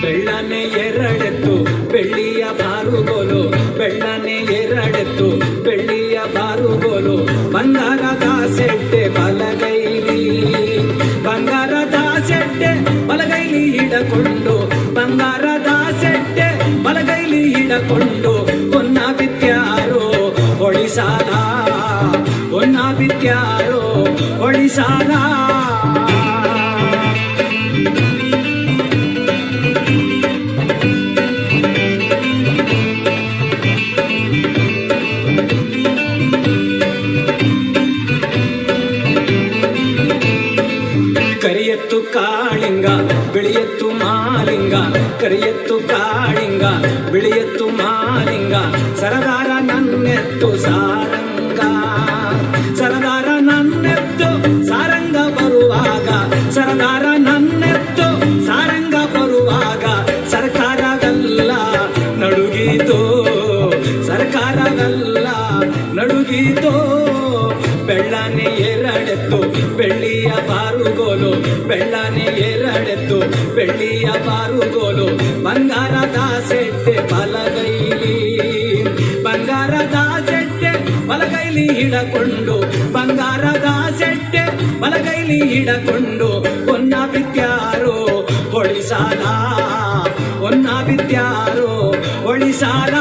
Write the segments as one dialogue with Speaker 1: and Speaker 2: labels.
Speaker 1: ಬೆಳ್ಳನೆ ಎರಡೆತ್ತು, ಬೆಳ್ಳಿಯ ಬಾರುಗೋಲು, ಬೆಳ್ಳನೆ ಎರಡೆತ್ತು, ಬೆಳ್ಳಿಯ ಬಾರುಗೋಲು. ಬಂಗಾರ ಸೆಟ್ಟೆ, ಬಲಗೈಲಿ ಬಂಗಾರ ಸೆಟ್ಟೆ, ಬಲಗೈಲಿ ಹಿಡಕೊಂಡು ಬಂಗಾರ ಸೆಟ್ಟೆ, ಬಲಗೈಲಿ ಹಿಡಕೊಂಡು ಹೊನ್ನ ಬಿತ್ಯಾರೋ ಹೊಳಿಸಾದ ಹೊನ್ನ ಬಿತ್ಯಾರೋ ಹೊಳಿಸಾದ. ಕಾಳಿಂಗ ಬಿಳಿಯತ್ತು ಮಾಲಿಂಗ ಕರಿಯತ್ತು ಕಾಳಿಂಗ ಬಿಳಿಯತ್ತು ಮಾಲಿಂಗ ಸರದಾರ ನನ್ನೆತ್ತು ಸಾರಂಗ ಎರಡೆತ್ತು. ಬೆಳ್ಳಿಯ ಬಾರುಗೋಲು ಬೆಳ್ಳನೆ ಏರಡೆತ್ತು ಬೆಳ್ಳಿಯ ಬಾರುಗೋಲು ಬಂಗಾರದ ಸೆಟ್ಟೆ ಬಲಗೈಲಿ. ಬಂಗಾರದ ಸೆಟ್ಟೆ ಬಲಗೈಲಿ ಹಿಡಕೊಂಡು ಬಂಗಾರದ ಸೆಟ್ಟೆ ಬಲಗೈಲಿ ಹಿಡಕೊಂಡು, ಹೊನ್ನ ಬಿದ್ಯಾರೋ ಹೊಳಿಸಾಲ? ಹೊನ್ನ ಬಿದ್ಯಾರೋ ಹೊಳಿಸಾಲ?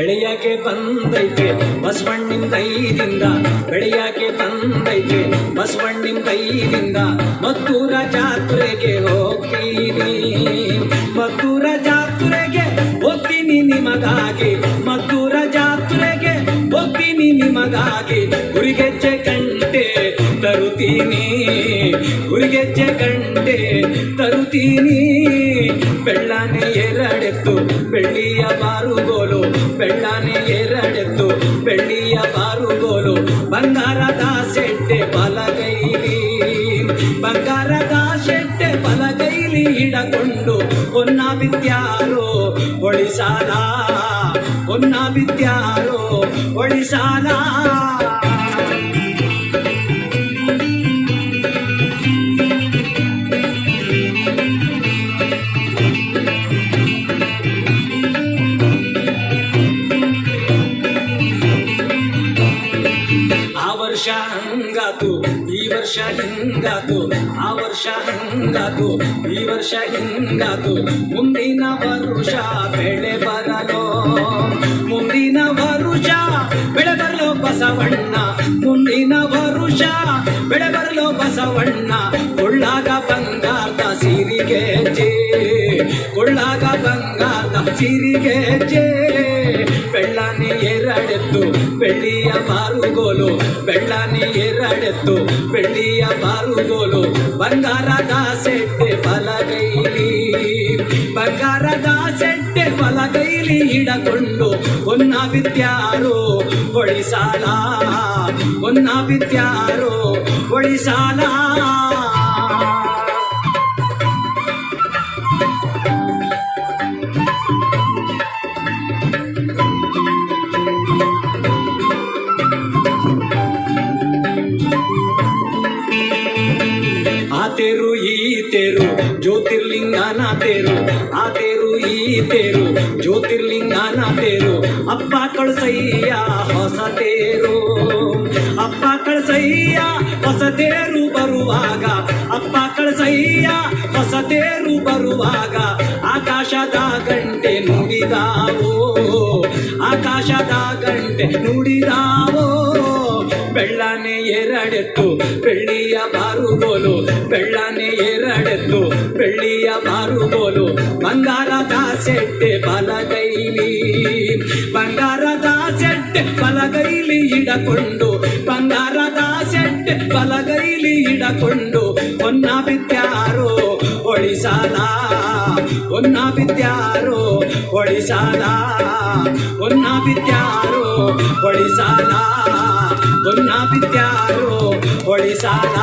Speaker 1: ಬೆಳೆಯಕ್ಕೆ ಬಂದೈತೆ? ಬಸವಣ್ಣಿನ ಕೈದಿಂದ ಬೆಳೆಯಾಕೆ ಬಂದೈತೆ? ಬಸವಣ್ಣಿನ ಕೈದಿಂದ ಮದ್ದೂರ ಜಾತ್ರೆಗೆ ಹೋಗ್ತೀನಿ. ಮದ್ದೂರ ಜಾತ್ರೆಗೆ ಹೋಗ್ತೀನಿ ನಿಮಗಾಗಿ. ಮದ್ದೂರ ಜಾತ್ರೆಗೆ ಹೋಗ್ತೀನಿ ನಿಮಗಾಗಿ. ಗುರಿಗೆಜ್ಜೆ ಕಂಟೆ ತರುತ್ತೀನಿ. ಗುರಿಗೆಜ್ಜೆ ಕಂಟೆ ತರುತ್ತೀನಿ. ಬೆಳ್ಳನೆ ಎರಡೆತ್ತು ಬೆಳ್ಳಿಯ ಬಾರುಗೋಲು ಬೆಳ್ಳನೆ ಏರಡೆತ್ತು, ಬೆಳ್ಳಿಯ ಬಾರುಗೋಲು, ಬಂಗಾರದ ಸೆಟ್ಟೆ ಬಲಗೈಲಿ. ಬಂಗಾರದ ಸೆಟ್ಟೆ ಬಲಗೈಲಿ ಹಿಡಕೊಂಡು ಹೊನ್ನ ಬಿದ್ಯಾರೋ ಒಳಿಸಾಲ ಹೊನ್ನ ಬಿದ್ಯಾರೋ ಒಳಿಸಾಲ ಹಿಂಗಾತು ಆ ವರ್ಷ ಹಿಂಗಾತು ಈ ವರ್ಷ ಹಿಂಗಾತು ಮುಂದಿನ ವರುಷ ಬೆಳೆ ಬರಲೋ. ಮುಂದಿನ ವರುಷ ಬೆಳೆ ಬರಲೋ ಬಸವಣ್ಣ, ಮುಂದಿನ ವರುಷ ಬೆಳೆ ಬರಲೋ ಬಸವಣ್ಣ. ಕೊಳ್ಳಾಗ ಬಂಗಾರದ ಸಿರಿಗೆ ಜೇ, ಕೊಳ್ಳಾಗ ಬಂಗಾರದ ಸಿರಿಗೆ ಜೇ. ಬೆಳ್ಳನೆ ಎರಡೆತ್ತು ಬೆಳ್ಳಿಯ ಬಾರುಗೋಲು ಬೆಳ್ಳಾನಿ ಎರಡೆತ್ತು ಬೆಳ್ಳಿಯ ಬಾರುಗೋಲು ಬಂಗಾರದ ಸೆಟ್ಟೆ ಬಲಗೈಲಿ. ಬಂಗಾರದ ಸೆಟ್ಟೆ ಬಲಗೈಲಿ ಇಡಕೊಂಡು ಹೊನ್ನ ಬಿದ್ಯಾರೋ ಹೊಳಿಸಾಲ. ಹೊನ್ನ ಬಿದ್ಯಾರೋ ಹೊಳಿಸಾಲ. ತೇರು, ಈ ತೇರು, ಜ್ಯೋತಿರ್ಲಿಂಗನ ತೇರು, ಆ ತೇರು, ಈ ತೇರು, ಜ್ಯೋತಿರ್ಲಿಂಗನ ತೇರು. ಅಪ್ಪ ಕಳಸಯ್ಯ, ಹೊಸ ತೇರು. ಅಪ್ಪ ಕಳಸಯ್ಯ, ಹೊಸ ತೇರು ಬರುವಾಗ. ಅಪ್ಪ ಕಳಸಯ್ಯ, ಹೊಸ ತೇರು ಬರುವಾಗ. ಆಕಾಶದ ಗಂಟೆ ನುಡಿದಾವೋ. ಆಕಾಶದ ಗಂಟೆ ನುಡಿದಾವೋ. ಎರಡೆತ್ತು ಬೆಳ್ಳಿಯ ಬಾರುಗೋಲು ಬೆಳ್ಳನೆ ಎರಡೆತ್ತು ಬೆಳ್ಳಿಯ ಬಂಗಾರದ ಸೆಟ್ಟೆ ಹಿಡಕೊಂಡು, ಬಂಗಾರದ ಸೆಟ್ಟೆ ಬಲಗೈಲಿ ಹಿಡಕೊಂಡು ಹೊನ್ನ ಬಿದ್ಯಾರೋ ಒಳಿಸಾಲ ಹೊನ್ನ ಬಿದ್ಯಾರೋ ಒಳಿಸಾಲ ಹೊನ್ನ ಬಿದ್ಯಾರೋ ಒಳಿಸಾಲ ಹೊನ್ನ ಬಿದ್ಯಾರೋ ಒಳಿಸಾಲ